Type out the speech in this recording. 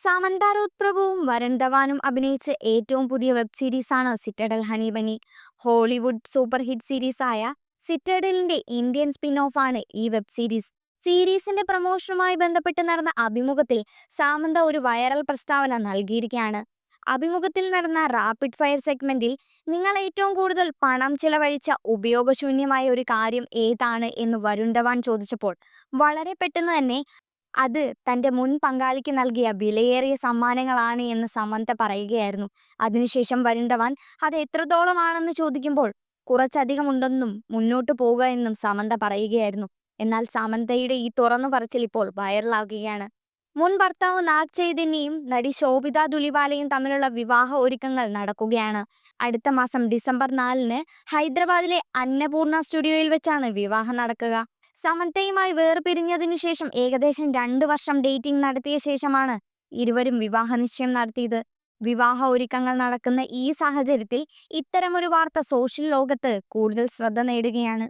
Samantha Ruth പ്രഭുവും വരുൺ ധവാനും അഭിനയിച്ച ഏറ്റവും പുതിയ web സീരീസാണ് Citadel honey bunny. Hollywood super hit സീരീസായ സിറ്റഡലിന്റെ ഇന്ത്യൻ സ്പിൻ ആണ് ഈ വെബ് സീരീസ്. സീരീസിന്റെ പ്രമോഷനുമായി ബന്ധപ്പെട്ട് നടന്ന അഭിമുഖത്തിൽ സാമന്ത ഒരു വൈറൽ പ്രസ്താവന നൽകിയിരിക്കുകയാണ്. അഭിമുഖത്തിൽ നടന്ന റാപ്പിഡ് ഫയർ സെഗ്മെന്റിൽ നിങ്ങൾ ഏറ്റവും കൂടുതൽ പണം ചിലവഴിച്ച ഉപയോഗശൂന്യമായ ഒരു കാര്യം ഏതാണ്? എന്ന് വരുൺ ധവാൻ ചോദിച്ചപ്പോൾ വളരെ പെട്ടെന്ന് തന്നെ അത് തന്റെ മുൻ പങ്കാളിക്ക് നൽകിയ വിലയേറിയ സമ്മാനങ്ങളാണ് എന്ന് സമന്ത പറയുകയായിരുന്നു. അതിനുശേഷം വരുണ്ടവാൻ അത് എത്രത്തോളമാണെന്ന് ചോദിക്കുമ്പോൾ കുറച്ചധികം ഉണ്ടെന്നും മുന്നോട്ട് പോവുക എന്നും സമന്ത പറയുകയായിരുന്നു. എന്നാൽ സമന്തയുടെ ഈ തുറന്നു പറച്ചിൽ ഇപ്പോൾ വൈറലാകുകയാണ്. മുൻ ഭർത്താവ് നാഗ് ചൈതന്യയും നടി ശോഭിത ദുലിവാലയും തമ്മിലുള്ള വിവാഹ ഒരുക്കങ്ങൾ നടക്കുകയാണ്. അടുത്ത മാസം ഡിസംബർ നാലിന് ഹൈദരാബാദിലെ അന്നപൂർണ സ്റ്റുഡിയോയിൽ വെച്ചാണ് വിവാഹം നടക്കുക. സമന്തയുമായി വേർപിരിഞ്ഞതിനു ശേഷം ഏകദേശം രണ്ടു വർഷം ഡേറ്റിംഗ് നടത്തിയ ശേഷമാണ് ഇരുവരും വിവാഹ നിശ്ചയം നടത്തിയത്. വിവാഹ ഒരുക്കങ്ങൾ നടക്കുന്ന ഈ സാഹചര്യത്തിൽ ഇത്തരമൊരു വാർത്ത സോഷ്യൽ ലോകത്ത് കൂടുതൽ ശ്രദ്ധ നേടുകയാണ്.